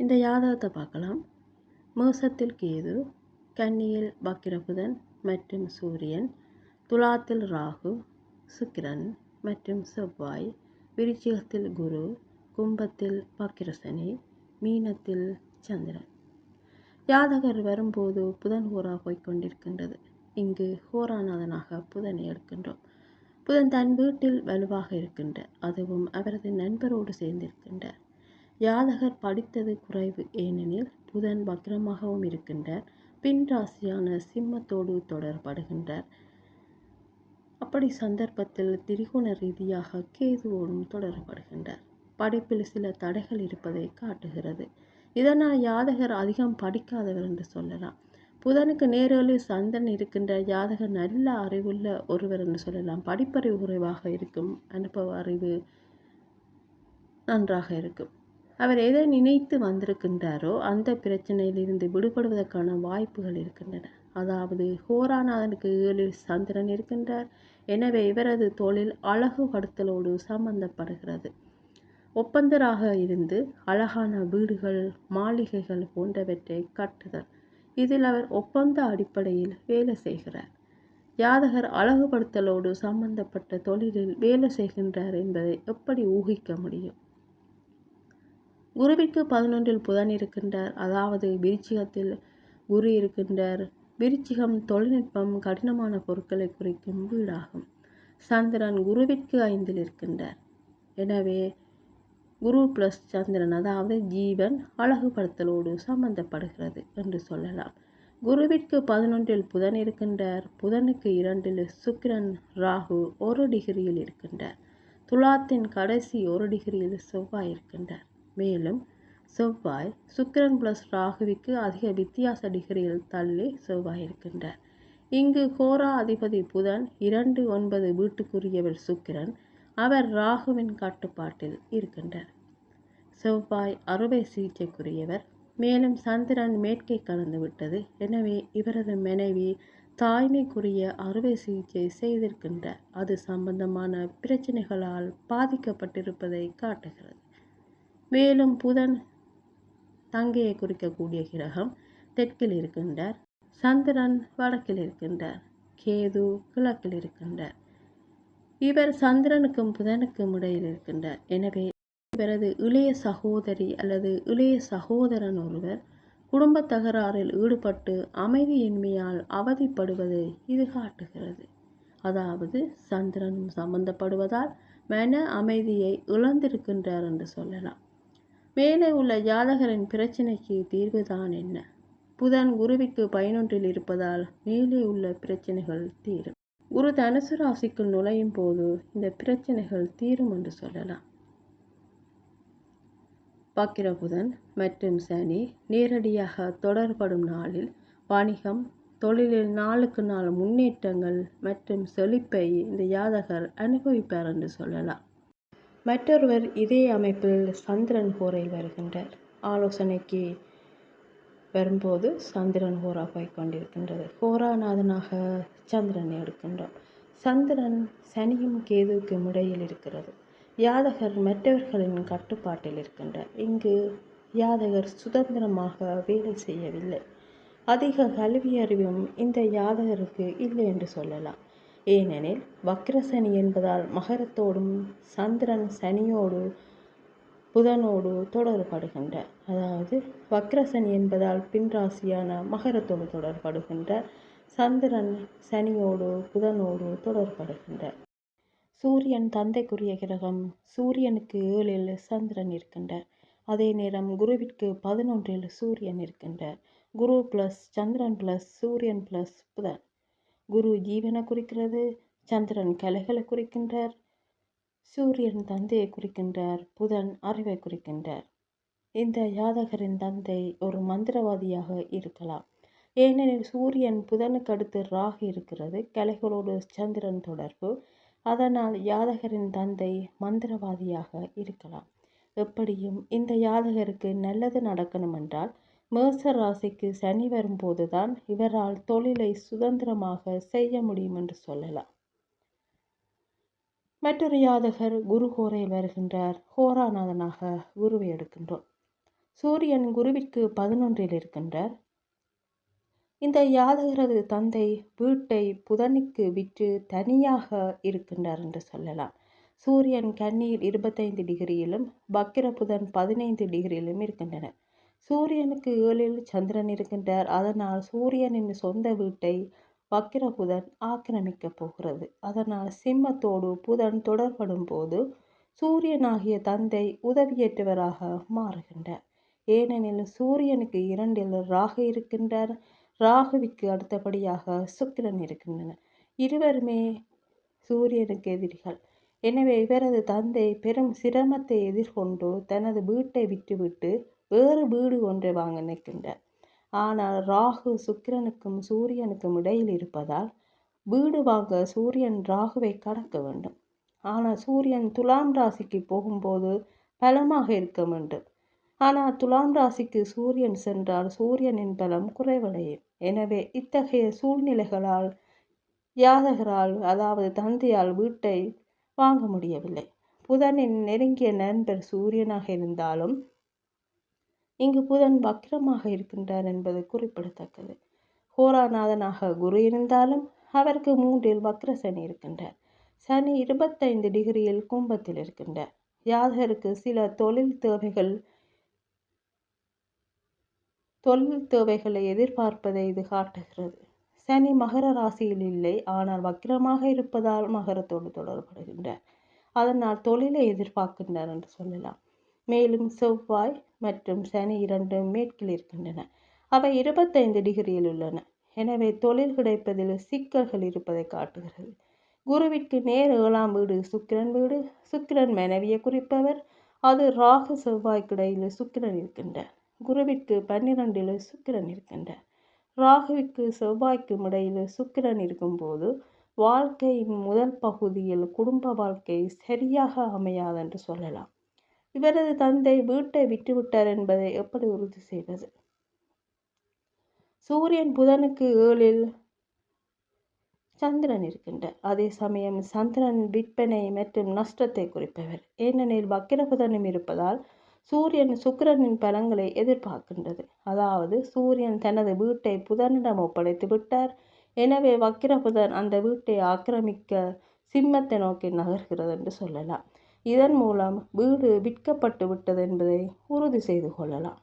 இந்த யாதகத்தை பார்க்கலாம். மேசத்தில் கேது கன்னியில் பக்கிரபுதன் மற்றும் சூரியன் துலாத்தில் ராகு சுக்கிரன் மற்றும் செவ்வாய் விருச்சிகத்தில் குரு கும்பத்தில் பக்கிரசனி மீனத்தில் சந்திரன். யாதகர் வரும்போது புதன் ஹோரா போய்கொண்டிருக்கின்றது இங்கு ஹோராநாதனாக புதனை எடுக்கின்றோம். புதன் தன் வீட்டில் வலுவாக இருக்கின்றார் அதுவும் அவரது நண்பரோடு சேர்ந்திருக்கின்றார். யாதகர் படித்தது குறைவு ஏனெனில் புதன் வக்ரமாகவும் இருக்கின்றார். பின் ராசியான சிம்மத்தோடு தொடர்படுகின்றார். அப்படி சந்தர்ப்பத்தில் திரிகோண ரீதியாக கேதுவோடும் தொடர்படுகின்றார். படிப்பில் சில தடைகள் இருப்பதை காட்டுகிறது. இதனால் யாதகர் அதிகம் படிக்காதவர் என்று சொல்லலாம். புதனுக்கு நேரலில் சந்தன் இருக்கின்ற ஜாதகர் நல்ல அறிவுள்ள ஒருவர் என்று சொல்லலாம். படிப்பறிவு குறைவாக இருக்கும். அனுபவ அறிவு நன்றாக இருக்கும். அவர் எதை நினைத்து வந்திருக்கின்றாரோ அந்த பிரச்சனையிலிருந்து விடுபடுவதற்கான வாய்ப்புகள் இருக்கின்றன. அதாவது ஹோராநாதனுக்கு ஏழில் சந்திரன் இருக்கின்றார். எனவே இவரது தொழில் அழகுபடுத்தலோடு சம்பந்தப்படுகிறது. ஒப்பந்தராக இருந்து அழகான வீடுகள் மாளிகைகள் போன்றவற்றை கட்டுதல். இதில் அவர் ஒப்பந்த அடிப்படையில் வேலை செய்கிறார். யாதகர் அழகுபடுத்தலோடு சம்பந்தப்பட்ட தொழிலில் வேலை செய்கின்றார் என்பதை எப்படி ஊகிக்க முடியும்? குருவிற்கு பதினொன்றில் புதன் இருக்கின்றார். அதாவது விருச்சிகத்தில் குரு இருக்கின்றார். விருச்சிகம் தொழில்நுட்பம் கடினமான பொருட்களை குறிக்கும் வீடாகும். சந்திரன் குருவிற்கு ஐந்தில் இருக்கின்றார். எனவே குரு பிளஸ் சந்திரன் அதாவது ஜீவன் அழகுபடுத்தலோடு சம்பந்தப்படுகிறது என்று சொல்லலாம். குருவிற்கு பதினொன்றில் புதன் இருக்கின்றார். புதனுக்கு இரண்டில் சுக்கிரன் ராகு ஒரு டிகிரியில் இருக்கின்றார். துலாத்தின் கடைசி ஒரு டிகிரியில் செவ்வாய் இருக்கின்றார். மேலும் செவ்வாய் சுக்கிரன் பிளஸ் ராகுவிக்கு அதிக வித்தியாச டிகிரியில் தள்ளி செவ்வாய் இருக்கின்றார். இங்கு கோரா அதிபதி புதன் இரண்டு ஒன்பது வீட்டுக்குரியவர் சுக்கிரன் அவர் ராகுவின் கட்டுப்பாட்டில் இருக்கின்றார். செவ்வாய் அறுவை சிகிச்சைக்குரியவர் மேலும் சந்திரன் மேற்கை கலந்து விட்டது. எனவே இவரது மனைவி தாய்மைக்குரிய அறுவை சிகிச்சை செய்திருக்கின்றார். அது சம்பந்தமான பிரச்சனைகளால் பாதிக்கப்பட்டிருப்பதை காட்டுகிறது. மேலும் புதன் தங்கையை குறிக்கக்கூடிய கிரகம் தெற்கில் இருக்கின்றார். சந்திரன் வடக்கில் இருக்கின்றார். கேது கிழக்கில் இருக்கின்றார். இவர் சந்திரனுக்கும் புதனுக்கும் இடையில் இருக்கின்றார். எனவே இவரது இளைய சகோதரி அல்லது இளைய சகோதரன் ஒருவர் குடும்ப தகராறில் ஈடுபட்டு அமைதியின்மையால் அவதிப்படுவது இது காட்டுகிறது. அதாவது சந்திரனும் சம்பந்தப்படுவதால் மன அமைதியை இழந்திருக்கின்றார் என்று சொல்லலாம். மேலே உள்ள ஜாதகரின் பிரச்சனைக்கு தீர்வுதான் என்ன? புதன் குருவிற்கு பயனொன்றில் இருப்பதால் மேலே உள்ள பிரச்சனைகள் தீரும். குரு தனுசு ராசிக்குள் நுழையும் போது இந்த பிரச்சனைகள் தீரும் என்று சொல்லலாம். பக்கிர புதன் மற்றும் சனி நேரடியாக தொடர்படும் நாளில் வணிகம் தொழிலில் நாளுக்கு நாள் முன்னேற்றங்கள் மற்றும் செழிப்பை இந்த யாதகர் அனுபவிப்பார் என்று சொல்லலாம். மற்றொருவர் இதே அமைப்பில் சந்திரன் ஹோரையில் வருகின்றார். ஆலோசனைக்கு வரும்போது சந்திரன் ஹோரா போய் கொண்டிருக்கின்றது. ஹோராநாதனாக சந்திரனை எடுக்கின்றோம். சந்திரன் சனியும் கேதுவுக்கும் இடையில் இருக்கிறது. யாதகர் மற்றவர்களின் கட்டுப்பாட்டில் இருக்கின்றார். இங்கு யாதகர் சுதந்திரமாக வேலை செய்யவில்லை. அதிக கல்வி அறிவும் இந்த யாதகருக்கு இல்லை என்று சொல்லலாம். ஏனெனில் வக்ரசனி என்பதால் மகரத்தோடும் சந்திரன் சனியோடு புதனோடு தொடர்படுகின்ற அதாவது வக்ரசனி என்பதால் பின்ராசியான மகரத்தோடு தொடர்படுகின்ற சந்திரன் சனியோடு புதனோடு தொடர்படுகின்ற. சூரியன் தந்தைக்குரிய கிரகம் சூரியனுக்கு ஏழில் சந்திரன் இருக்கின்றார் அதே நேரம் குருவிற்கு பதினொன்றில் சூரியன் இருக்கின்றார் குரு ப்ளஸ் சந்திரன் ப்ளஸ் சூரியன் ப்ளஸ் புதன். குரு ஜீவனை குறிக்கிறது சந்திரன் கலைகளை குறிக்கின்றார் சூரியன் தந்தையை குறிக்கின்றார் புதன் அறிவை குறிக்கின்றார். இந்த யாதகரின் தந்தை ஒரு மந்திரவாதியாக இருக்கலாம். ஏனெனில் சூரியன் புதனுக்கு அடுத்து ராகு இருக்கிறது கலைகளோடு சந்திரன் தொடர்பு. அதனால் யாதகரின் தந்தை மந்திரவாதியாக இருக்கலாம். எப்படியும் இந்த யாதகருக்கு நல்லது நடக்கணும் என்றால் மேச ராசிக்கு சனி வரும்போதுதான் இவரால் தொழிலை சுதந்திரமாக செய்ய முடியும் என்று சொல்லலாம். மற்றொரு யாதகர் குரு கோரையில் வருகின்றார். ஹோராநாதனாக குருவை எடுக்கின்றோம். சூரியன் குருவிற்கு பதினொன்றில் இருக்கின்றார். இந்த யாதகரது தந்தை வீட்டை புதனுக்கு விற்று தனியாக இருக்கின்றார் என்று சொல்லலாம். சூரியன் கன்னியில் இருபத்தைந்து டிகிரியிலும் பக்கிர புதன் பதினைந்து டிகிரியிலும் இருக்கின்றனர். சூரியனுக்கு ஏழில் சந்திரன் இருக்கின்றார். அதனால் சூரியனின் சொந்த வீட்டை வக்கிர புதன் ஆக்கிரமிக்கப் போகிறது. அதனால் சிம்மத்தோடு புதன் தொடர்படும் போது சூரியனாகிய தந்தை உதவியேற்றவராக மாறுகின்றார். ஏனெனில் சூரியனுக்கு இரண்டில் ராகு இருக்கின்றார். ராகுவிற்கு அடுத்தபடியாக சுக்கிரன் இருக்கின்றனர். இருவருமே சூரியனுக்கு எதிரிகள். எனவே இவரது தந்தை பெரும் சிரமத்தை எதிர்கொண்டு தனது வீட்டை விட்டுவிட்டு வேறு வீடு ஒன்றை வாங்க நிற்கின்றார். ஆனால் ராகு சுக்கிரனுக்கும் சூரியனுக்கும் இடையில் இருப்பதால் வீடு வாங்க சூரியன் ராகுவை கடக்க வேண்டும். ஆனால் சூரியன் துலாம் ராசிக்கு போகும்போது பலமாக இருக்க வேண்டும். ஆனால் துலாம் ராசிக்கு சூரியன் சென்றால் சூரியனின் பலம் குறைவடையும். எனவே இத்தகைய சூழ்நிலைகளால் யாதகரால் அதாவது தந்தையால் வீட்டை வாங்க முடியவில்லை. புதனின் நெருங்கிய நண்பர் சூரியனாக இருந்தாலும் இங்கு புதன் வக்கிரமாக இருக்கின்றார் என்பது குறிப்பிடத்தக்கது. ஹோராநாதனாக குரு இருந்தாலும் அவருக்கு மூன்றில் வக்ர சனி இருக்கின்றார். சனி இருபத்தைந்து டிகிரியில் கும்பத்தில் இருக்கின்றார். யாதகருக்கு சில தொழில் தேவைகள் தொழில் தேவைகளை எதிர்பார்ப்பதை இது காட்டுகிறது. சனி மகர ராசியில் இல்லை ஆனால் வக்கிரமாக இருப்பதால் மகரத்தோடு தொடர்படுகின்றார் அதனால் தொழிலை எதிர்பார்க்கின்றார் என்று சொல்லலாம். மேலும் செவ்வாய் மற்றும் சனி இரண்டும் மேற்கில் இருக்கின்றன. அவை இருபத்தைந்து டிகிரியில் உள்ளன. எனவே தொழில் கிடைப்பதில் சிக்கல்கள் இருப்பதை காட்டுகிறது. குருவிற்கு நேர் ஏழாம் வீடு சுக்கிரன் வீடு. சுக்கிரன் மனைவியை குறிப்பவர். அது ராகு செவ்வாய்க்கிடையில் சுக்கிரன் இருக்கின்றார். குருவிற்கு பன்னிரண்டில் சுக்கிரன் இருக்கின்றார். ராகுவிற்கு செவ்வாய்க்கும் இடையில் சுக்கிரன் இருக்கும்போது வாழ்க்கையின் முதல் பகுதியில் குடும்ப வாழ்க்கை சரியாக அமையாது என்று சொல்லலாம். இவரது தந்தை வீட்டை விட்டுவிட்டார் என்பதை எப்படி உறுதி செய்வது? சூரியன் புதனுக்கு ஏழில் சந்திரன் இருக்கின்றார். அதே சமயம் சந்திரன் விற்பனை மற்றும் நஷ்டத்தை குறிப்பவர். ஏனெனில் வக்கிர புதனும் இருப்பதால் சூரியன் சுக்கிரனின் பலங்களை எதிர்பார்க்கின்றது. அதாவது சூரியன் தனது வீட்டை புதனிடம் ஒப்படைத்து விட்டார். எனவே வக்கிர புதன் அந்த வீட்டை ஆக்கிரமிக்க சிம்மத்தை நோக்கி நகர்கிறது என்று சொல்லலாம். இதன் மூலம் வீடு விற்கப்பட்டு விட்டது என்பதை உறுதி செய்து கொள்ளலாம்.